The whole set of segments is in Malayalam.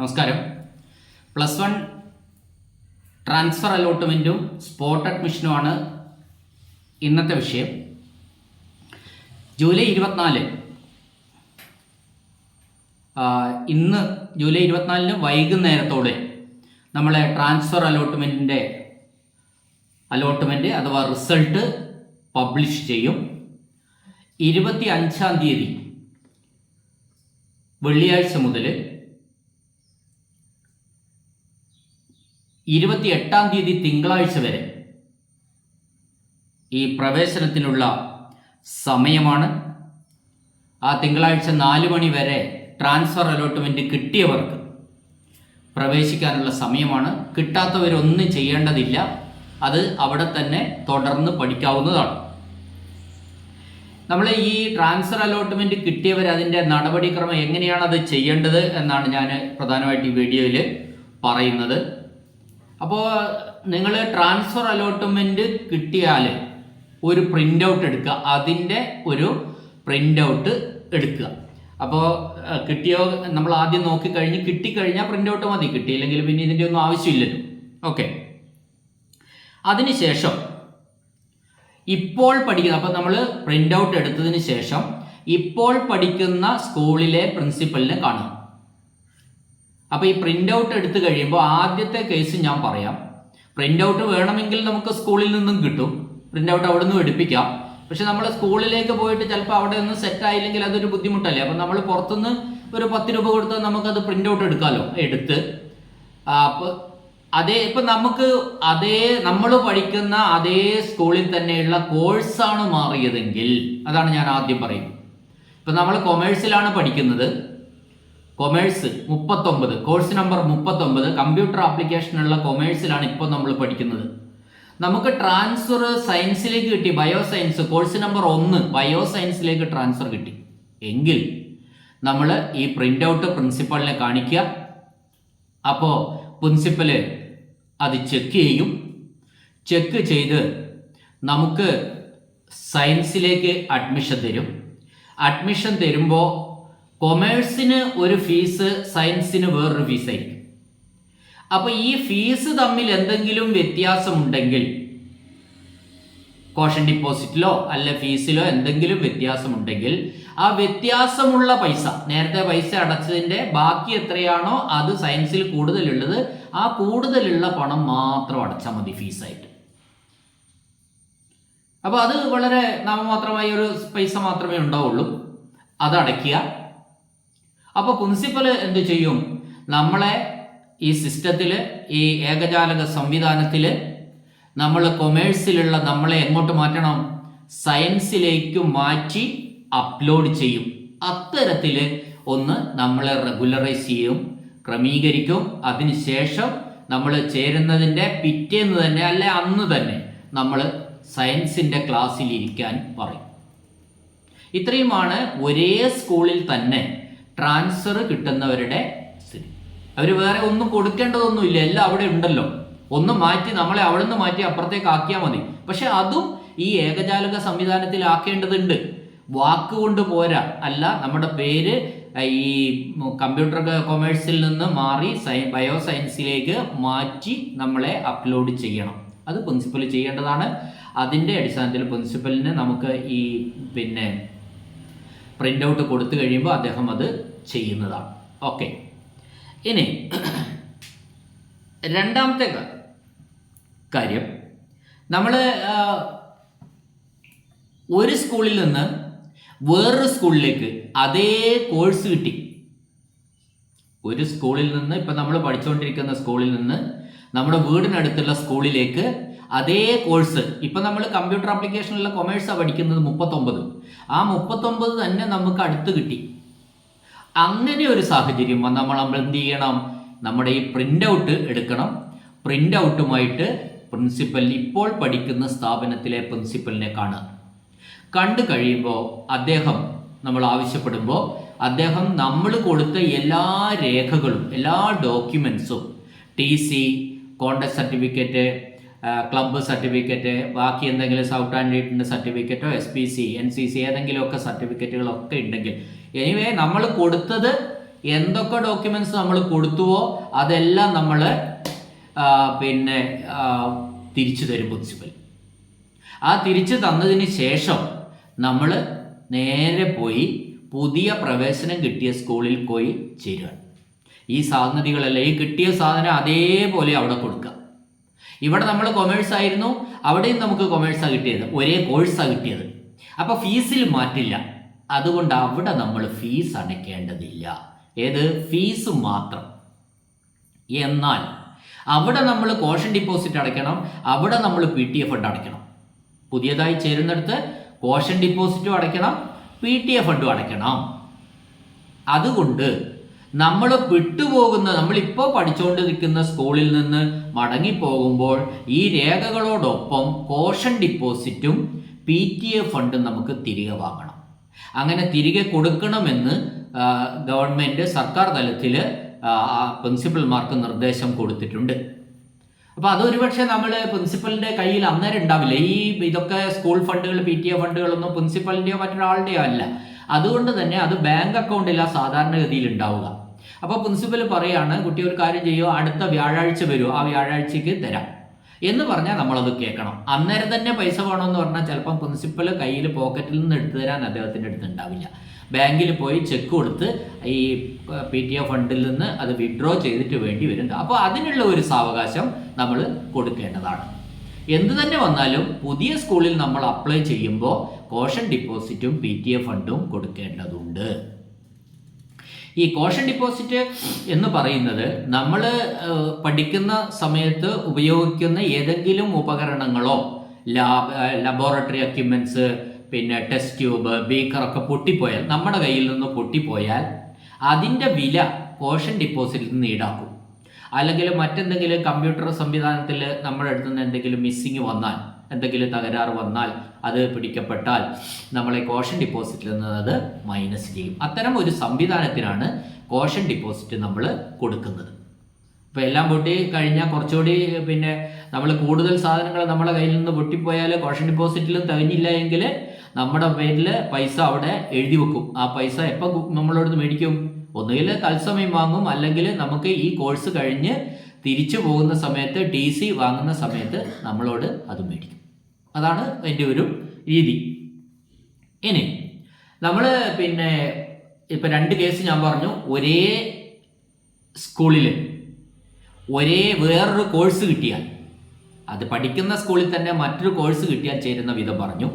നമസ്കാരം. പ്ലസ് വൺ ട്രാൻസ്ഫർ അലോട്ട്മെന്റും സ്പോട്ട് അഡ്മിഷനുമാണ് ഇന്നത്തെ വിഷയം. ജൂലൈ ഇരുപത്തിനാല് ഇന്ന് ജൂലൈ ഇരുപത്തിനാലിന് വൈകുന്നേരത്തോടെ നമ്മളെ ട്രാൻസ്ഫർ അലോട്ട്മെന്റിന്റെ അലോട്ട്മെന്റ് അഥവാ റിസൾട്ട് പബ്ലിഷ് ചെയ്യും. ഇരുപത്തി അഞ്ചാം തീയതി വെള്ളിയാഴ്ച മുതൽ ഇരുപത്തി എട്ടാം തീയതി തിങ്കളാഴ്ച വരെ ഈ പ്രവേശനത്തിനുള്ള സമയമാണ്. ആ തിങ്കളാഴ്ച നാല് മണി വരെ ട്രാൻസ്ഫർ അലോട്ട്മെന്റ് കിട്ടിയവർക്ക് പ്രവേശിക്കാനുള്ള സമയമാണ്. കിട്ടാത്തവരൊന്നും ചെയ്യേണ്ടതില്ല. അത് അവിടെ തന്നെ തുടർന്ന് പഠിക്കാവുന്നതാണ്. നമ്മൾ ഈ ട്രാൻസ്ഫർ അലോട്ട്മെന്റ് കിട്ടിയവർ അതിന്റെ നടപടിക്രമം എങ്ങനെയാണ് അത് ചെയ്യേണ്ടത് എന്നാണ് ഞാൻ പ്രധാനമായിട്ട് ഈ വീഡിയോയിൽ പറയുന്നത്. അപ്പോൾ നിങ്ങൾ ട്രാൻസ്ഫർ അലോട്ട്മെന്റ് കിട്ടിയാൽ ഒരു പ്രിന്റ് ഔട്ട് എടുക്കുക. അതിന്റെ ഒരു പ്രിന്റ് ഔട്ട് എടുക്കുക അപ്പോൾ കിട്ടിയോ? നമ്മൾ ആദ്യം നോക്കിക്കഴിഞ്ഞ് കിട്ടിക്കഴിഞ്ഞാൽ പ്രിന്റ് ഔട്ട് മതി. കിട്ടിയില്ലെങ്കിൽ പിന്നെ ഇതിന്റെ ഒന്നും ആവശ്യമില്ലല്ലോ. ഓക്കെ അതിനുശേഷം ഇപ്പോൾ പഠിക്കുന്ന അപ്പോൾ നമ്മൾ പ്രിന്റ് ഔട്ട് എടുത്തതിന് ശേഷം ഇപ്പോൾ പഠിക്കുന്ന സ്കൂളിലെ പ്രിൻസിപ്പലിനെ കാണുക. അപ്പോൾ ഈ പ്രിന്റ് ഔട്ട് എടുത്തു കഴിയുമ്പോൾ ആദ്യത്തെ കേസ് ഞാൻ പറയാം. പ്രിന്റ് ഔട്ട് വേണമെങ്കിൽ നമുക്ക് സ്കൂളിൽ നിന്നും കിട്ടും. പ്രിന്റ് ഔട്ട് അവിടെ നിന്നും എടുപ്പിക്കാം. പക്ഷെ നമ്മൾ സ്കൂളിലേക്ക് പോയിട്ട് ചിലപ്പോൾ അവിടെ ഒന്നും സെറ്റ് ആയില്ലെങ്കിൽ അതൊരു ബുദ്ധിമുട്ടല്ലേ? അപ്പം നമ്മൾ പുറത്തുനിന്ന് ഒരു പത്ത് രൂപ കൊടുത്ത് നമുക്കത് പ്രിന്റ് ഔട്ട് എടുക്കാമല്ലോ എടുത്ത് അപ്പോൾ അതേ ഇപ്പം നമുക്ക് അതേ നമ്മൾ പഠിക്കുന്ന അതേ സ്കൂളിൽ തന്നെയുള്ള കോഴ്സാണ് മാറിയതെങ്കിൽ അതാണ് ഞാൻ ആദ്യം പറയുന്നത്. ഇപ്പം നമ്മൾ കൊമേഴ്സിലാണ് പഠിക്കുന്നത്. കൊമേഴ്സ് മുപ്പത്തൊമ്പത്. കോഴ്സ് നമ്പർ മുപ്പത്തൊമ്പത്. കമ്പ്യൂട്ടർ ആപ്ലിക്കേഷനുള്ള കൊമേഴ്സിലാണ് ഇപ്പോൾ നമ്മൾ പഠിക്കുന്നത്. നമുക്ക് ട്രാൻസ്ഫർ സയൻസിലേക്ക് കിട്ടി. ബയോ സയൻസ് കോഴ്സ് നമ്പർ ഒന്ന്. ബയോ സയൻസിലേക്ക് ട്രാൻസ്ഫർ കിട്ടി. എങ്കിൽ നമ്മൾ ഈ പ്രിന്റ് ഔട്ട് പ്രിൻസിപ്പളിനെ കാണിക്കുക അപ്പോൾ പ്രിൻസിപ്പൽ അത് ചെക്ക് ചെയ്യും. ചെക്ക് ചെയ്ത് നമുക്ക് സയൻസിലേക്ക് അഡ്മിഷൻ തരും. അഡ്മിഷൻ തരുമ്പോൾ കൊമേഴ്സിന് ഒരു ഫീസ് സയൻസിന് വേറൊരു ഫീസായിരിക്കും അപ്പോൾ ഈ ഫീസ് തമ്മിൽ എന്തെങ്കിലും വ്യത്യാസമുണ്ടെങ്കിൽ കോഷൻ ഡിപ്പോസിറ്റിലോ അല്ല ഫീസിലോ എന്തെങ്കിലും വ്യത്യാസമുണ്ടെങ്കിൽ ആ വ്യത്യാസമുള്ള പൈസ നേരത്തെ പൈസ അടച്ചതിന്റെ ബാക്കി എത്രയാണോ അത് സയൻസിൽ കൂടുതലുള്ളത് ആ കൂടുതലുള്ള പണം മാത്രം അടച്ചാൽ മതി ഫീസായിട്ട് അപ്പോൾ അത് വളരെ നാമമാത്രമായ ഒരു പൈസ മാത്രമേ ഉണ്ടാവുള്ളൂ. അത് അടയ്ക്കുക. അപ്പോൾ പ്രിൻസിപ്പൽ എന്ത് ചെയ്യും? നമ്മളെ ഈ സിസ്റ്റത്തിൽ ഈ ഏകജാലക സംവിധാനത്തിൽ നമ്മൾ കൊമേഴ്സിലുള്ള നമ്മളെ എങ്ങോട്ട് മാറ്റണം? സയൻസിലേക്ക് മാറ്റി അപ്ലോഡ് ചെയ്യും. അത്തരത്തിൽ ഒന്ന് നമ്മളെ റെഗുലറൈസ് ചെയ്യും ക്രമീകരിക്കും. അതിനുശേഷം നമ്മൾ ചേരുന്നതിന്റെ പിറ്റേന്ന് തന്നെ അല്ലെ അന്ന് തന്നെ നമ്മൾ സയൻസിന്റെ ക്ലാസ്സിൽ ഇരിക്കാൻ പറയും. ഇത്രയുമാണ് ഒരേ സ്കൂളിൽ തന്നെ ട്രാൻസ്ഫർ കിട്ടുന്നവരുടെ സ്ഥിതി. അവർ വേറെ ഒന്നും കൊടുക്കേണ്ടതൊന്നുമില്ല എല്ലാം അവിടെ ഉണ്ടല്ലോ. ഒന്ന് മാറ്റി നമ്മളെ അവിടെ നിന്ന് മാറ്റി അപ്പുറത്തേക്ക് ആക്കിയാൽ മതി. പക്ഷെ അതും ഈ ഏകജാലക സംവിധാനത്തിൽ ആക്കേണ്ടതുണ്ട്. വാക്കുകൊണ്ട് പോരാ. അല്ല നമ്മുടെ പേര് ഈ കമ്പ്യൂട്ടർ കൊമേഴ്സിൽ നിന്ന് മാറി സയ ബയോ സയൻസിലേക്ക് മാറ്റി നമ്മളെ അപ്ലോഡ് ചെയ്യണം. അത് പ്രിൻസിപ്പൽ ചെയ്യേണ്ടതാണ്. അതിന്റെ അടിസ്ഥാനത്തിൽ പ്രിൻസിപ്പലിന് നമുക്ക് ഈ പിന്നെ പ്രിന്റ് ഔട്ട് കൊടുത്തു കഴിയുമ്പോൾ അദ്ദേഹം അത് ചെയ്യുന്നതാണ്. ഓക്കെ ഇനി രണ്ടാമത്തെ കാര്യം. നമ്മൾ ഒരു സ്കൂളിൽ നിന്ന് വേറൊരു സ്കൂളിലേക്ക് അതേ കോഴ്സ് കിട്ടി. ഒരു സ്കൂളിൽ നിന്ന് ഇപ്പം നമ്മൾ പഠിച്ചുകൊണ്ടിരിക്കുന്ന സ്കൂളിൽ നിന്ന് നമ്മുടെ വീടിനടുത്തുള്ള സ്കൂളിലേക്ക് അതേ കോഴ്സ് ഇപ്പം നമ്മൾ കമ്പ്യൂട്ടർ ആപ്ലിക്കേഷനിലുള്ള കൊമേഴ്സാണ് പഠിക്കുന്നത് മുപ്പത്തൊമ്പത്. ആ മുപ്പത്തൊമ്പത് തന്നെ നമുക്ക് അടുത്ത് കിട്ടി. അങ്ങനെ ഒരു സാഹചര്യം വന്നാൽ നമ്മൾ എന്ത് ചെയ്യണം? നമ്മുടെ ഈ പ്രിന്റ് ഔട്ട് എടുക്കണം. പ്രിന്റ് ഔട്ടുമായിട്ട് പ്രിൻസിപ്പൽ ഇപ്പോൾ പഠിക്കുന്ന സ്ഥാപനത്തിലെ പ്രിൻസിപ്പലിനെ കാണുക. കണ്ടു കഴിയുമ്പോൾ അദ്ദേഹം നമ്മൾ ആവശ്യപ്പെടുമ്പോൾ അദ്ദേഹം നമ്മൾ കൊടുത്ത എല്ലാ രേഖകളും എല്ലാ ഡോക്യുമെൻസും T C conduct certificate club certificate ബാക്കി എന്തെങ്കിലും സൗത്ത് ആൻഡ് സർട്ടിഫിക്കറ്റോ S P C N C C ഏതെങ്കിലുമൊക്കെ സർട്ടിഫിക്കറ്റുകളൊക്കെ ഉണ്ടെങ്കിൽ എനിവേ നമ്മൾ കൊടുത്തത് എന്തൊക്കെ ഡോക്യുമെന്റ്സ് നമ്മൾ കൊടുത്തുവോ അതെല്ലാം നമ്മൾ പിന്നെ തിരിച്ചു തരും പ്രിൻസിപ്പൽ ആ തിരിച്ചു തന്നതിന് ശേഷം നമ്മൾ നേരെ പോയി പുതിയ പ്രവേശനം കിട്ടിയ സ്കൂളിൽ പോയി ചേരുക ഈ സാധനതികളെല്ലാം ഈ കിട്ടിയ സാധനം അതേപോലെ അവിടെ കൊടുക്കുക ഇവിടെ നമ്മൾ കൊമേഴ്സ് ആയിരുന്നു അവിടെയും നമുക്ക് കൊമേഴ്സാണ് കിട്ടിയത് ഒരേ കോഴ്സാണ് കിട്ടിയത്. അപ്പോൾ ഫീസിൽ മാറ്റില്ല. അതുകൊണ്ട് അവിടെ നമ്മൾ ഫീസ് അടയ്ക്കേണ്ടതില്ല. ഏത്? ഫീസ് മാത്രം. എന്നാൽ അവിടെ നമ്മൾ കോഷൻ ഡിപ്പോസിറ്റ് അടയ്ക്കണം അവിടെ നമ്മൾ പി ടി എഫ് ഫണ്ട് അടയ്ക്കണം. പുതിയതായി ചേരുന്നിടത്ത് കോഷൻ ഡിപ്പോസിറ്റും അടയ്ക്കണം പി ടി എഫ് ഫണ്ടും അടയ്ക്കണം. അതുകൊണ്ട് നമ്മൾ വിട്ടുപോകുന്ന നമ്മളിപ്പോൾ പഠിച്ചുകൊണ്ടിരിക്കുന്ന സ്കൂളിൽ നിന്ന് മടങ്ങിപ്പോകുമ്പോൾ ഈ രേഖകളോടൊപ്പം കോഷൻ ഡിപ്പോസിറ്റും പി ടി എഫ് ഫണ്ടും നമുക്ക് തിരികെ വാങ്ങണം. അങ്ങനെ തിരികെ കൊടുക്കണമെന്ന് ഗവൺമെന്റ് സർക്കാർ തലത്തിൽ പ്രിൻസിപ്പൽമാർക്ക് നിർദ്ദേശം കൊടുത്തിട്ടുണ്ട്. അപ്പോൾ അതൊരു പക്ഷേ നമ്മൾ പ്രിൻസിപ്പലിന്റെ കയ്യിൽ അന്നേരം ഉണ്ടാവില്ല. ഈ ഇതൊക്കെ സ്കൂൾ ഫണ്ടുകൾ പി ടി എ ഫണ്ടുകളൊന്നും പ്രിൻസിപ്പലിന്റെയോ മറ്റൊരാളുടെയോ അല്ല. അതുകൊണ്ട് തന്നെ അത് ബാങ്ക് അക്കൗണ്ടില്ല സാധാരണഗതിയിൽ ഉണ്ടാവുക. അപ്പോൾ പ്രിൻസിപ്പൽ പറയാണ് കുട്ടി ഒരു കാര്യം ചെയ്യുമോ അടുത്ത വ്യാഴാഴ്ച വരുമോ ആ വ്യാഴാഴ്ചക്ക് തരാം. എന്ന് പറഞ്ഞാൽ നമ്മളത് കേൾക്കണം. അന്നേരം തന്നെ പൈസ വേണമെന്ന് പറഞ്ഞാൽ ചിലപ്പം പ്രിൻസിപ്പൽ കയ്യിൽ പോക്കറ്റിൽ നിന്ന് എടുത്തു തരാൻ അദ്ദേഹത്തിന്റെ അടുത്ത് ഉണ്ടാവില്ല. ബാങ്കിൽ പോയി ചെക്ക് കൊടുത്ത് ഈ പി ടി എ ഫണ്ടിൽ നിന്ന് അത് വിഡ്രോ ചെയ്തിട്ട് വേണ്ടി വരുന്നുണ്ട്. അപ്പോൾ അതിനുള്ള ഒരു സാവകാശം നമ്മൾ കൊടുക്കേണ്ടതാണ്. എന്ത് തന്നെ വന്നാലും പുതിയ സ്കൂളിൽ നമ്മൾ അപ്ലൈ ചെയ്യുമ്പോൾ കോഷൻ ഡിപ്പോസിറ്റും പി ടി എ ഫണ്ടും കൊടുക്കേണ്ടതുണ്ട്. ഈ കോഷൻ ഡിപ്പോസിറ്റ് എന്ന് പറയുന്നത് നമ്മൾ പഠിക്കുന്ന സമയത്ത് ഉപയോഗിക്കുന്ന ഏതെങ്കിലും ഉപകരണങ്ങളോ ലാബ് ലബോറട്ടറി എക്യുപ്മെന്റ്സ് പിന്നെ ടെസ്റ്റ് ട്യൂബ് ബീക്കറൊക്കെ പൊട്ടിപ്പോയാൽ നമ്മുടെ കയ്യിൽ നിന്ന് പൊട്ടിപ്പോയാൽ അതിന്റെ വില കോഷൻ ഡിപ്പോസിറ്റിൽ നിന്ന് ഈടാക്കും. അല്ലെങ്കിൽ മറ്റെന്തെങ്കിലും കമ്പ്യൂട്ടർ സംവിധാനത്തിൽ നമ്മുടെ അടുത്ത് നിന്ന് എന്തെങ്കിലും മിസ്സിങ് വന്നാൽ എന്തെങ്കിലും തകരാറ് വന്നാൽ അത് പിടിക്കപ്പെട്ടാൽ നമ്മളെ കോഷൻ ഡിപ്പോസിറ്റിൽ നിന്ന് അത് മൈനസ് ചെയ്യും. അത്തരം ഒരു സംവിധാനത്തിനാണ് കോഷൻ ഡിപ്പോസിറ്റ് നമ്മൾ കൊടുക്കുന്നത്. ഇപ്പോൾ എല്ലാം പൊട്ടി കഴിഞ്ഞാൽ കുറച്ചുകൂടി പിന്നെ നമ്മൾ കൂടുതൽ സാധനങ്ങൾ നമ്മളെ കയ്യിൽ നിന്ന് പൊട്ടിപ്പോയാൽ കോഷൻ ഡിപ്പോസിറ്റിൽ തികഞ്ഞില്ല എങ്കിൽ നമ്മുടെ പേരിൽ പൈസ അവിടെ എഴുതി വെക്കും. ആ പൈസ എപ്പോൾ നമ്മളോട് മേടിക്കും? ഒന്നുകിൽ തത്സമയം വാങ്ങും. അല്ലെങ്കിൽ നമുക്ക് ഈ കോഴ്സ് കഴിഞ്ഞ് തിരിച്ചു പോകുന്ന സമയത്ത് ടി സി വാങ്ങുന്ന സമയത്ത് നമ്മളോട് അത് മേടിക്കും. അതാണ് അതിന്റെ ഒരു രീതി. ഇനി നമ്മൾ പിന്നെ ഇപ്പം രണ്ട് കേസ് ഞാൻ പറഞ്ഞു. ഒരേ സ്കൂളിൽ ഒരേ വേറൊരു കോഴ്സ് കിട്ടിയാൽ അത് പഠിക്കുന്ന സ്കൂളിൽ തന്നെ മറ്റൊരു കോഴ്സ് കിട്ടിയാൽ ചേരുന്ന വിധം പറഞ്ഞു.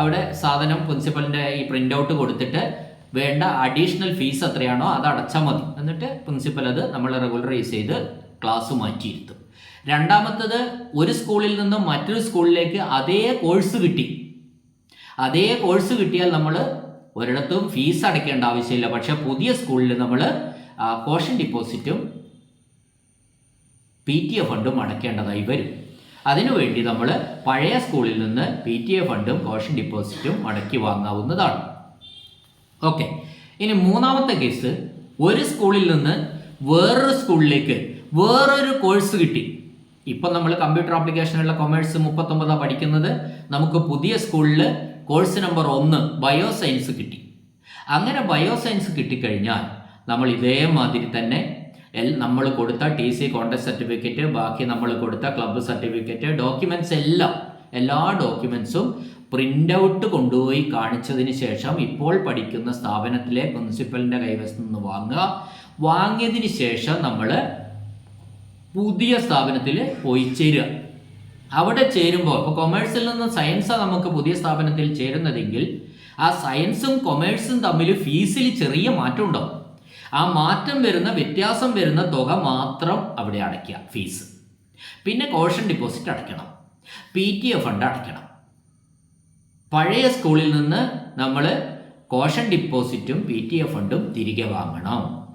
അവിടെ സാധനം പ്രിൻസിപ്പലിന്റെ ഈ പ്രിന്റ് ഔട്ട് കൊടുത്തിട്ട് വേണ്ട അഡീഷണൽ ഫീസ് എത്രയാണോ അത് അടച്ചാൽ മതി. എന്നിട്ട് പ്രിൻസിപ്പൽ അത് നമ്മൾ റെഗുലറൈസ് ചെയ്ത് ക്ലാസ് മാറ്റിയിരുത്തും. രണ്ടാമത്തത് ഒരു സ്കൂളിൽ നിന്നും മറ്റൊരു സ്കൂളിലേക്ക് അതേ കോഴ്സ് കിട്ടി. അതേ കോഴ്സ് കിട്ടിയാൽ നമ്മൾ ഒരിടത്തും ഫീസ് അടയ്ക്കേണ്ട ആവശ്യമില്ല. പക്ഷെ പുതിയ സ്കൂളിൽ നമ്മൾ കോഷൻ ഡിപ്പോസിറ്റും പി ടി എ ഫണ്ടും അടയ്ക്കേണ്ടതായി വരും. അതിനുവേണ്ടി നമ്മൾ പഴയ സ്കൂളിൽ നിന്ന് പി ടി എ ഫണ്ടും കോഷൻ ഡിപ്പോസിറ്റും അടക്കി വാങ്ങാവുന്നതാണ്. ഓക്കെ. ഇനി മൂന്നാമത്തെ കേസ് ഒരു സ്കൂളിൽ നിന്ന് വേറൊരു സ്കൂളിലേക്ക് വേറൊരു കോഴ്സ് കിട്ടി. ഇപ്പം നമ്മൾ കമ്പ്യൂട്ടർ ആപ്ലിക്കേഷനുള്ള കൊമേഴ്സ് മുപ്പത്തൊമ്പതാണ് പഠിക്കുന്നത്. നമുക്ക് പുതിയ സ്കൂളിൽ കോഴ്സ് നമ്പർ ഒന്ന് ബയോ സയൻസ് കിട്ടി. അങ്ങനെ ബയോ സയൻസ് കിട്ടിക്കഴിഞ്ഞാൽ നമ്മൾ ഇതേമാതിരി തന്നെ നമ്മൾ കൊടുത്ത ടി സി കോൺടാക്ട് സർട്ടിഫിക്കറ്റ് ബാക്കി നമ്മൾ കൊടുത്ത ക്ലബ്ബ് സർട്ടിഫിക്കറ്റ് ഡോക്യുമെന്റ്സ് എല്ലാം എല്ലാ ഡോക്യുമെൻസും പ്രിന്റ് ഔട്ട് കൊണ്ടുപോയി കാണിച്ചതിന് ശേഷം ഇപ്പോൾ പഠിക്കുന്ന സ്ഥാപനത്തിലെ പ്രിൻസിപ്പലിന്റെ കൈവശത്ത് നിന്ന് വാങ്ങുക. വാങ്ങിയതിന് ശേഷം നമ്മൾ പുതിയ സ്ഥാപനത്തിൽ പോയി ചേരുക. അവിടെ ചേരുമ്പോൾ ഇപ്പോൾ കൊമേഴ്സിൽ നിന്ന് സയൻസാണ് നമുക്ക് പുതിയ സ്ഥാപനത്തിൽ ചേരുന്നതെങ്കിൽ ആ സയൻസും കൊമേഴ്സും തമ്മിൽ ഫീസിൽ ചെറിയ മാറ്റം ആ മാറ്റം വരുന്ന വ്യത്യാസം വരുന്ന തുക മാത്രം അവിടെ അടയ്ക്കുക ഫീസ് പിന്നെ കോഷൻ ഡിപ്പോസിറ്റ് അടയ്ക്കണം. പി ടി എ ഫണ്ട് അടയ്ക്കണം. പഴയ സ്കൂളിൽ നിന്ന് നമ്മൾ കോഷൻ ഡിപ്പോസിറ്റും പി ടി എ ഫണ്ടും തിരികെ വാങ്ങണം.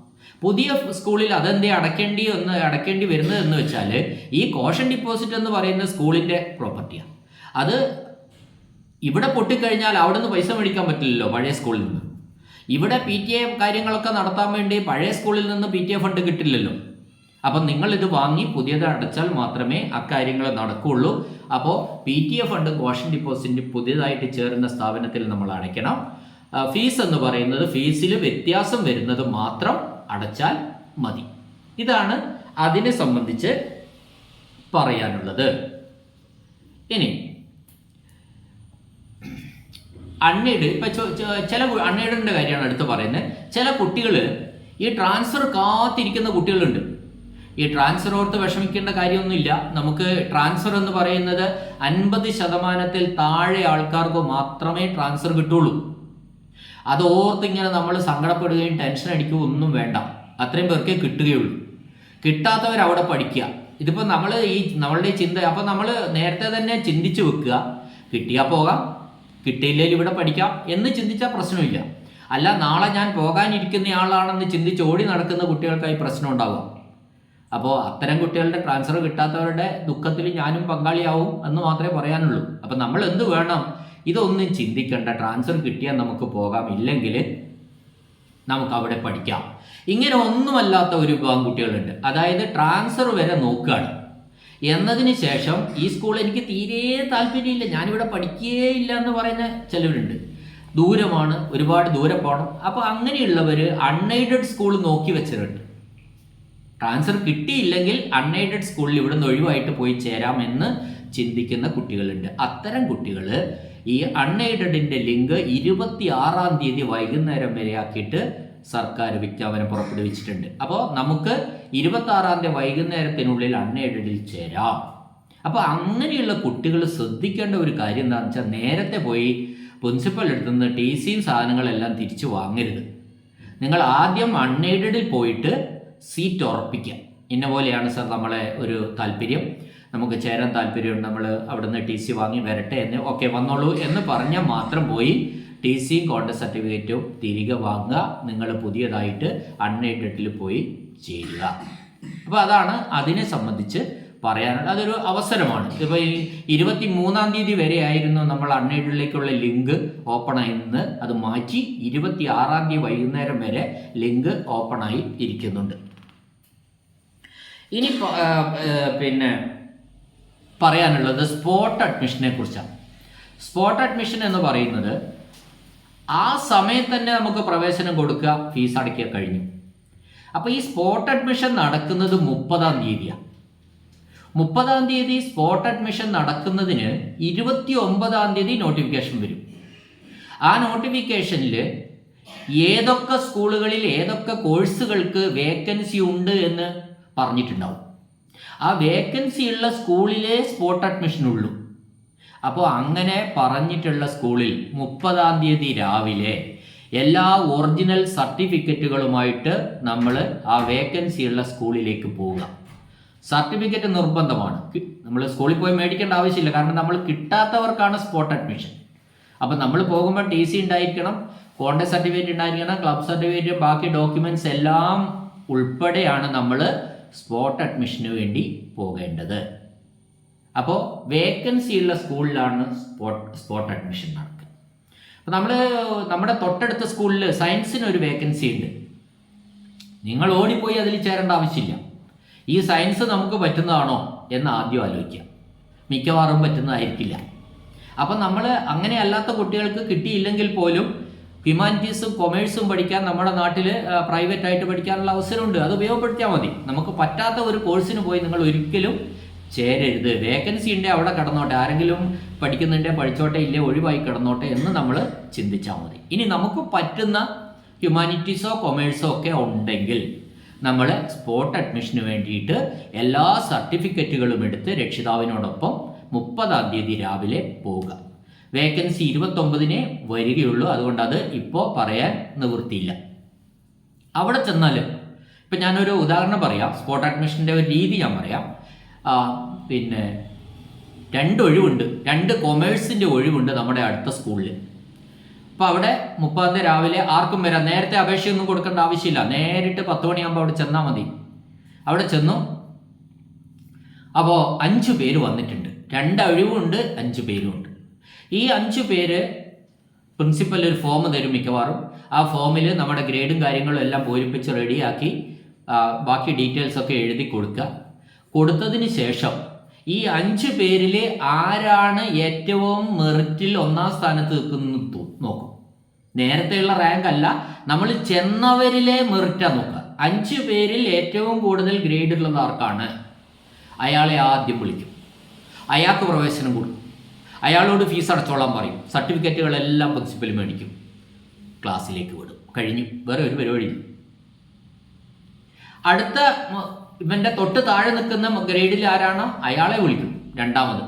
പുതിയ സ്കൂളിൽ അതെന്ത് അടക്കേണ്ടി ഒന്ന് അടക്കേണ്ടി വരുന്നത് എന്ന് വെച്ചാൽ ഈ കോഷൻ ഡിപ്പോസിറ്റ് എന്ന് പറയുന്ന സ്കൂളിന്റെ പ്രോപ്പർട്ടിയാണ് അത് ഇവിടെ പൊട്ടിക്കഴിഞ്ഞാൽ അവിടെ നിന്ന് പൈസ മേടിക്കാൻ പറ്റില്ലല്ലോ പഴയ സ്കൂളിൽ നിന്ന്. ഇവിടെ പി ടി എ കാര്യങ്ങളൊക്കെ നടത്താൻ വേണ്ടി പഴയ സ്കൂളിൽ നിന്ന് പി ടി എ ഫണ്ട് കിട്ടില്ലല്ലോ. അപ്പം നിങ്ങൾ ഇത് വാങ്ങി പുതിയത് അടച്ചാൽ മാത്രമേ അക്കാര്യങ്ങൾ നടക്കുകയുള്ളൂ. അപ്പോൾ P T A fund caution deposit പുതിയതായിട്ട് ചേരുന്ന സ്ഥാപനത്തിൽ നമ്മൾ അടയ്ക്കണം. ഫീസ് എന്ന് പറയുന്നത് ഫീസിൽ വ്യത്യാസം വരുന്നത് മാത്രം അടച്ചാൽ മതി. ഇതാണ് അതിനെ സംബന്ധിച്ച് പറയാനുള്ളത്. ഇനി അണ്ണയുടെ ഇപ്പൊ ചില അണ്ണയുടെ കാര്യമാണ് അടുത്ത് പറയുന്നത്. ചില കുട്ടികൾ ഈ ട്രാൻസ്ഫർ കാത്തിരിക്കുന്ന കുട്ടികളുണ്ട്. ഈ ട്രാൻസ്ഫർ ഓർത്ത് വിഷമിക്കേണ്ട കാര്യമൊന്നുമില്ല. നമുക്ക് ട്രാൻസ്ഫർ എന്ന് പറയുന്നത് അൻപത് ശതമാനത്തിൽ താഴെ ആൾക്കാർക്ക് മാത്രമേ ട്രാൻസ്ഫർ കിട്ടുള്ളൂ. അത് ഓർത്ത് ഇങ്ങനെ നമ്മൾ സങ്കടപ്പെടുകയും ടെൻഷൻ അടിക്കുകയും ഒന്നും വേണ്ട. അത്രയും പേർക്കേ കിട്ടുകയുള്ളൂ. കിട്ടാത്തവർ അവിടെ പഠിക്കുക. ഇതിപ്പോൾ നമ്മൾ ഈ നമ്മളുടെ ചിന്ത അപ്പോൾ നമ്മൾ നേരത്തെ തന്നെ ചിന്തിച്ചു വെക്കുക. കിട്ടിയാൽ പോകാം കിട്ടിയില്ലെങ്കിൽ ഇവിടെ പഠിക്കാം എന്ന് ചിന്തിച്ചാൽ പ്രശ്നമില്ല. അല്ല നാളെ ഞാൻ പോകാനിരിക്കുന്ന ആളാണെന്ന് ചിന്തിച്ച് ഓടി നടക്കുന്ന കുട്ടികൾക്കായി പ്രശ്നം ഉണ്ടാകും അപ്പോൾ അത്തരം കുട്ടികളുടെ ട്രാൻസ്ഫർ കിട്ടാത്തവരുടെ ദുഃഖത്തിൽ ഞാനും പങ്കാളിയാവും എന്ന് മാത്രമേ പറയാനുള്ളൂ. അപ്പം നമ്മൾ എന്ത് വേണം? ഇതൊന്നും ചിന്തിക്കേണ്ട. ട്രാൻസ്ഫർ കിട്ടിയാൽ നമുക്ക് പോകാം. ഇല്ലെങ്കിൽ നമുക്ക് അവിടെ പഠിക്കാം. ഇങ്ങനെ ഒന്നുമല്ലാത്ത ഒരു വിഭാഗം കുട്ടികളുണ്ട് അതായത് ട്രാൻസ്ഫർ വരെ നോക്കുകയാണ്. എന്നതിന് ശേഷം ഈ സ്കൂൾ എനിക്ക് തീരെ താല്പര്യമില്ല. ഞാനിവിടെ പഠിക്കുകയേ ഇല്ല എന്ന് പറയുന്ന ചിലവരുണ്ട് ദൂരമാണ് ഒരുപാട് ദൂരെ പോകണം. അപ്പോൾ അങ്ങനെയുള്ളവർ അൺഎയ്ഡഡ് സ്കൂൾ നോക്കി വെച്ചിട്ടുണ്ട്. ട്രാൻസ്ഫർ കിട്ടിയില്ലെങ്കിൽ അൺഎയ്ഡഡ് സ്കൂളിൽ ഇവിടെ നിന്ന് ഒഴിവായിട്ട് പോയി ചേരാമെന്ന് ചിന്തിക്കുന്ന കുട്ടികളുണ്ട്. അത്തരം കുട്ടികൾ ഈ അൺഎയ്ഡഡിന്റെ ലിങ്ക് ഇരുപത്തി ആറാം തീയതി വൈകുന്നേരം വരെ ആക്കിയിട്ട് സർക്കാർ വിജ്ഞാപനം പുറപ്പെടുവിച്ചിട്ടുണ്ട്. അപ്പോൾ നമുക്ക് ഇരുപത്തി ആറാം തീയതി വൈകുന്നേരത്തിനുള്ളിൽ അൺഎയ്ഡഡിൽ ചേരാം. അപ്പോൾ അങ്ങനെയുള്ള കുട്ടികൾ ശ്രദ്ധിക്കേണ്ട ഒരു കാര്യം എന്താണെന്ന് വെച്ചാൽ നേരത്തെ പോയി പ്രിൻസിപ്പൽ എടുത്തുനിന്ന് ടി സിയും സാധനങ്ങളെല്ലാം തിരിച്ചു വാങ്ങരുത്. നിങ്ങൾ ആദ്യം അൺഎയ്ഡഡിൽ പോയിട്ട് സീറ്റ് ഉറപ്പിക്കുക. ഇന്ന പോലെയാണ് സർ നമ്മളെ ഒരു താല്പര്യം. നമുക്ക് ചേരാൻ താല്പര്യമുണ്ട്. നമ്മൾ അവിടുന്ന് ടി സി വാങ്ങി വരട്ടെ എന്ന്. ഓക്കെ വന്നോളൂ എന്ന് പറഞ്ഞാൽ മാത്രം പോയി. ടി സിയും കോൺഗ്രസ് സർട്ടിഫിക്കറ്റും തിരികെ വാങ്ങുക. നിങ്ങൾ പുതിയതായിട്ട് അൺഎയ്ഡഡിൽ പോയി ചെയ്യുക അപ്പോൾ അതാണ് അതിനെ സംബന്ധിച്ച് പറയാനുള്ളത്. അതൊരു അവസരമാണ്. ഇപ്പോൾ ഈ ഇരുപത്തി മൂന്നാം തീയതി വരെ ആയിരുന്നു നമ്മൾ അൺഎയ്ഡിലേക്കുള്ള ലിങ്ക് ഓപ്പൺ ആയിരുന്നു അത് മാറ്റി ഇരുപത്തി ആറാം തീയതി വൈകുന്നേരം വരെ ലിങ്ക് ഓപ്പൺ ആയി ഇരിക്കുന്നുണ്ട്. ഇനി പിന്നെ പറയാനുള്ളത് സ്പോട്ട് അഡ്മിഷനെ കുറിച്ചാണ് സ്പോട്ട് അഡ്മിഷൻ എന്ന് പറയുന്നത് ആ സമയത്ത് തന്നെ നമുക്ക് പ്രവേശനം കൊടുക്കുക ഫീസ് അടയ്ക്കുക കഴിഞ്ഞു. അപ്പോൾ ഈ സ്പോട്ട് അഡ്മിഷൻ നടക്കുന്നത് മുപ്പതാം തീയതിയാണ്. മുപ്പതാം തീയതി സ്പോട്ട് അഡ്മിഷൻ നടക്കുന്നതിന് ഇരുപത്തി ഒമ്പതാം തീയതി നോട്ടിഫിക്കേഷൻ വരും. ആ നോട്ടിഫിക്കേഷനിൽ ഏതൊക്കെ സ്കൂളുകളിൽ ഏതൊക്കെ കോഴ്സുകൾക്ക് വേക്കൻസി ഉണ്ട് എന്ന് പറഞ്ഞിട്ടുണ്ടാവും. ആ വേക്കൻസി ഉള്ള സ്കൂളിലെ സ്പോട്ട് അഡ്മിഷൻ ഉള്ളൂ. അപ്പോൾ അങ്ങനെ പറഞ്ഞിട്ടുള്ള സ്കൂളിൽ മുപ്പതാം തീയതി രാവിലെ എല്ലാ ഒറിജിനൽ സർട്ടിഫിക്കറ്റുകളുമായിട്ട് നമ്മൾ ആ വേക്കൻസി ഉള്ള സ്കൂളിലേക്ക് പോവുക. സർട്ടിഫിക്കറ്റ് നിർബന്ധമാണ്. നമ്മൾ സ്കൂളിൽ പോയി മേടിക്കേണ്ട ആവശ്യമില്ല. കാരണം നമ്മൾ കിട്ടാത്തവർക്കാണ് സ്പോട്ട് അഡ്മിഷൻ അപ്പം നമ്മൾ പോകുമ്പോൾ ടി സി ഉണ്ടായിരിക്കണം കോൺടാക്ട് സർട്ടിഫിക്കറ്റ് ഉണ്ടായിരിക്കണം ക്ലബ് സർട്ടിഫിക്കറ്റ് ബാക്കി ഡോക്യുമെന്റ്സ് എല്ലാം ഉൾപ്പെടെയാണ് നമ്മൾ സ്പോട്ട് അഡ്മിഷന് വേണ്ടി പോകേണ്ടത്. അപ്പോൾ വേക്കൻസി ഉള്ള സ്കൂളിലാണ് സ്പോട്ട് സ്പോട്ട് അഡ്മിഷൻ നടക്കുക. അപ്പോൾ നമ്മൾ നമ്മുടെ തൊട്ടടുത്ത സ്കൂളിൽ സയൻസിന് ഒരു വേക്കൻസി ഉണ്ട്. നിങ്ങൾ ഓടിപ്പോയി അതിൽ ചേരേണ്ട ആവശ്യമില്ല. ഈ സയൻസ് നമുക്ക് പറ്റുന്നതാണോ എന്ന് ആദ്യം ആലോചിക്കുക. മിക്കവാറും പറ്റുന്നതായിരിക്കില്ല. അപ്പം നമ്മൾ അങ്ങനെ അല്ലാത്ത കുട്ടികൾക്ക് കിട്ടിയില്ലെങ്കിൽ പോലും ഹ്യൂമാനിറ്റീസും കൊമേഴ്സും പഠിക്കാൻ നമ്മുടെ നാട്ടിൽ പ്രൈവറ്റ് ആയിട്ട് പഠിക്കാനുള്ള അവസരമുണ്ട്. അത് ഉപയോഗപ്പെടുത്തിയാൽ മതി. നമുക്ക് പറ്റാത്ത ഒരു കോഴ്സിന് പോയി നിങ്ങൾ ഒരിക്കലും ചേരരുത്. വേക്കൻസി ഉണ്ടേ അവിടെ കിടന്നോട്ടെ. ആരെങ്കിലും പഠിക്കുന്നുണ്ടേ പഠിച്ചോട്ടെ ഇല്ലേ ഒഴിവായി കിടന്നോട്ടെ എന്ന് നമ്മൾ ചിന്തിച്ചാൽ മതി. ഇനി നമുക്ക് പറ്റുന്ന ഹ്യൂമാനിറ്റീസോ കൊമേഴ്സോ ഒക്കെ ഉണ്ടെങ്കിൽ നമ്മൾ സ്പോട്ട് അഡ്മിഷന് വേണ്ടിയിട്ട് എല്ലാ സർട്ടിഫിക്കറ്റുകളും എടുത്ത് രക്ഷിതാവിനോടൊപ്പം മുപ്പതാം തീയതി രാവിലെ പോവുക. വേക്കൻസി ഇരുപത്തൊമ്പതിനെ വരികയുള്ളൂ. അതുകൊണ്ട് അത് ഇപ്പോൾ പറയാൻ നിവൃത്തിയില്ല. അവിടെ ചെന്നാൽ ഇപ്പം ഞാനൊരു ഉദാഹരണം പറയാം. സ്പോട്ട് അഡ്മിഷന്റെ ഒരു രീതി ഞാൻ പറയാം. പിന്നെ രണ്ട് ഒഴിവുണ്ട്. രണ്ട് കൊമേഴ്സിന്റെ ഒഴിവുണ്ട് നമ്മുടെ അടുത്ത സ്കൂളിൽ അപ്പോൾ അവിടെ മുപ്പതാം രാവിലെ ആർക്കും വരാം. നേരത്തെ അപേക്ഷയൊന്നും കൊടുക്കേണ്ട ആവശ്യമില്ല. നേരിട്ട് പത്ത് മണിയാകുമ്പോൾ അവിടെ ചെന്നാൽ മതി. അവിടെ ചെന്നു. അപ്പോൾ അഞ്ച് പേര് വന്നിട്ടുണ്ട്. രണ്ട് ഒഴിവുണ്ട് അഞ്ച് പേരുമുണ്ട്. ഈ അഞ്ച് പേര് പ്രിൻസിപ്പൽ ഒരു ഫോം തരും മിക്കവാറും. ആ ഫോമിൽ നമ്മുടെ ഗ്രേഡും കാര്യങ്ങളും എല്ലാം പൂരിപ്പിച്ച് റെഡിയാക്കി ബാക്കി ഡീറ്റെയിൽസ് ഒക്കെ എഴുതി കൊടുക്കുക. കൊടുത്തതിന് ശേഷം ഈ അഞ്ച് പേരിൽ ആരാണ് ഏറ്റവും മെറിറ്റിൽ ഒന്നാം സ്ഥാനത്ത് നിൽക്കുന്നത് നോക്കും. നേരത്തെയുള്ള റാങ്ക് അല്ല നമ്മൾ ചെന്നവരിലെ മെറിറ്റാ നോക്കുക. അഞ്ച് പേരിൽ ഏറ്റവും കൂടുതൽ ഗ്രേഡ് ഉള്ളത് ആർക്കാണ്? അയാളെ ആദ്യം വിളിക്കും. അയാൾക്ക് പ്രവേശനം കൊടുക്കും. അയാളോട് ഫീസ് അടച്ചോളാൻ പറയും. സർട്ടിഫിക്കറ്റുകളെല്ലാം പ്രിൻസിപ്പൽ മേടിക്കും. ക്ലാസ്സിലേക്ക് വിടും. കഴിഞ്ഞു. വേറെ ഒരു പരിപാടിയില്ല. അടുത്ത ഇവന്റെ തൊട്ട് താഴെ നിൽക്കുന്ന ഗ്രേഡിൽ ആരാണോ അയാളെ വിളിക്കും. രണ്ടാമത്.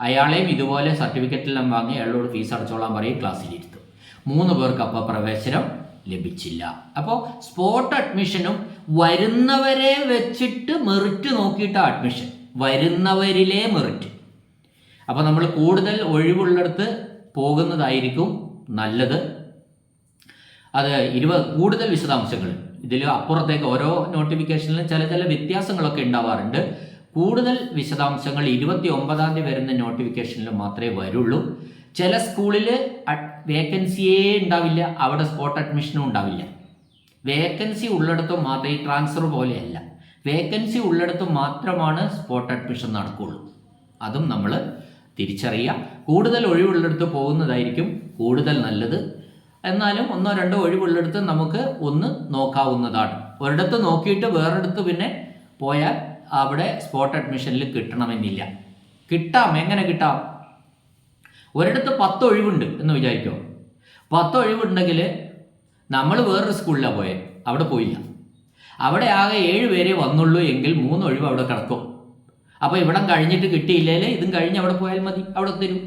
അയാളെയും ഇതുപോലെ സർട്ടിഫിക്കറ്റെല്ലാം വാങ്ങി അയാളോട് ഫീസ് അടച്ചോളാൻ പറയും ക്ലാസ്സിലിരുത്തും. മൂന്ന് പേർക്ക് അപ്പോൾ പ്രവേശനം ലഭിച്ചില്ല. അപ്പോൾ സ്പോട്ട് അഡ്മിഷനും വരുന്നവരെ വെച്ചിട്ട് മെറിറ്റ് നോക്കിയിട്ടാണ് അഡ്മിഷൻ. വരുന്നവരിലെ മെറിറ്റ്. അപ്പോൾ നമ്മൾ കൂടുതൽ ഒഴിവുള്ളിടത്ത് പോകുന്നതായിരിക്കും നല്ലത്. അത് ഇരുപത് കൂടുതൽ വിശദാംശങ്ങൾ. ഇതിൽ അപ്പുറത്തേക്ക് ഓരോ നോട്ടിഫിക്കേഷനിലും ചില ചില വ്യത്യാസങ്ങളൊക്കെ ഉണ്ടാവാറുണ്ട്. കൂടുതൽ വിശദാംശങ്ങൾ ഇരുപത്തി ഒമ്പതാം തീയതി വരുന്ന നോട്ടിഫിക്കേഷനിൽ മാത്രമേ വരുള്ളൂ. ചില സ്കൂളിൽ വേക്കൻസിയേ ഉണ്ടാവില്ല അവിടെ സ്പോട്ട് അഡ്മിഷനും ഉണ്ടാവില്ല. വേക്കൻസി ഉള്ളിടത്തും മാത്രമേ ഈ ട്രാൻസ്ഫർ പോലെയല്ല. വേക്കൻസി ഉള്ളിടത്തും മാത്രമാണ് സ്പോട്ട് അഡ്മിഷൻ നടക്കുകയുള്ളൂ അതും നമ്മൾ തിരിച്ചറിയുക. കൂടുതൽ ഒഴിവുള്ളിടത്ത് പോകുന്നതായിരിക്കും കൂടുതൽ നല്ലത്. എന്നാലും ഒന്നോ രണ്ടോ ഒഴിവുള്ളിടത്ത് നമുക്ക് ഒന്ന് നോക്കാവുന്നതാണ്. ഒരിടത്ത് നോക്കിയിട്ട് വേറൊരിടത്ത് പിന്നെ പോയാൽ അവിടെ സ്പോട്ട് അഡ്മിഷനിൽ കിട്ടണമെന്നില്ല. കിട്ടാം എങ്ങനെ കിട്ടാം? ഒരിടത്ത് പത്ത് ഒഴിവുണ്ട് എന്ന് വിചാരിക്കോ? പത്ത് ഒഴിവുണ്ടെങ്കിൽ നമ്മൾ വേറൊരു സ്കൂളിലാണ് പോയത് അവിടെ പോയില്ല. അവിടെ ആകെ ഏഴ് പേരെ വന്നുള്ളൂ എങ്കിൽ മൂന്ന് ഒഴിവ് അവിടെ കിടക്കും. അപ്പോൾ ഇവിടം കഴിഞ്ഞിട്ട് കിട്ടിയില്ലേ ഇതും കഴിഞ്ഞ് അവിടെ പോയാൽ മതി അവിടെ തരും.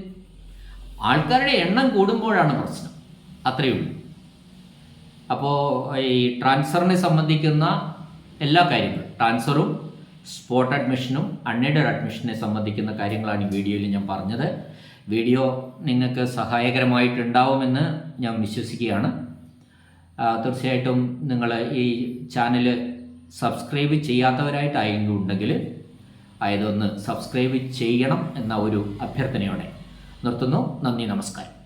ആൾക്കാരുടെ എണ്ണം കൂടുമ്പോഴാണ് പ്രശ്നം. അത്രയേ ഉള്ളൂ. അപ്പോൾ ഈ ട്രാൻസ്ഫറിനെ സംബന്ധിക്കുന്ന എല്ലാ കാര്യങ്ങളും ട്രാൻസ്ഫറും സ്പോട്ട് അഡ്മിഷനും അൺഎയ്ഡഡ് അഡ്മിഷനെ സംബന്ധിക്കുന്ന കാര്യങ്ങളാണ് ഈ വീഡിയോയിൽ ഞാൻ പറഞ്ഞത്. വീഡിയോ നിങ്ങൾക്ക് സഹായകരമായിട്ടുണ്ടാവുമെന്ന് ഞാൻ വിശ്വസിക്കുകയാണ്. തീർച്ചയായിട്ടും നിങ്ങൾ ഈ ചാനൽ സബ്സ്ക്രൈബ് ചെയ്യാത്തവരായിട്ടായെങ്കിലും ഉണ്ടെങ്കിൽ ആയതൊന്ന് സബ്സ്ക്രൈബ് ചെയ്യണം എന്ന ഒരു അഭ്യർത്ഥനയോടെ നിർത്തുന്നു. നന്ദി നമസ്കാരം.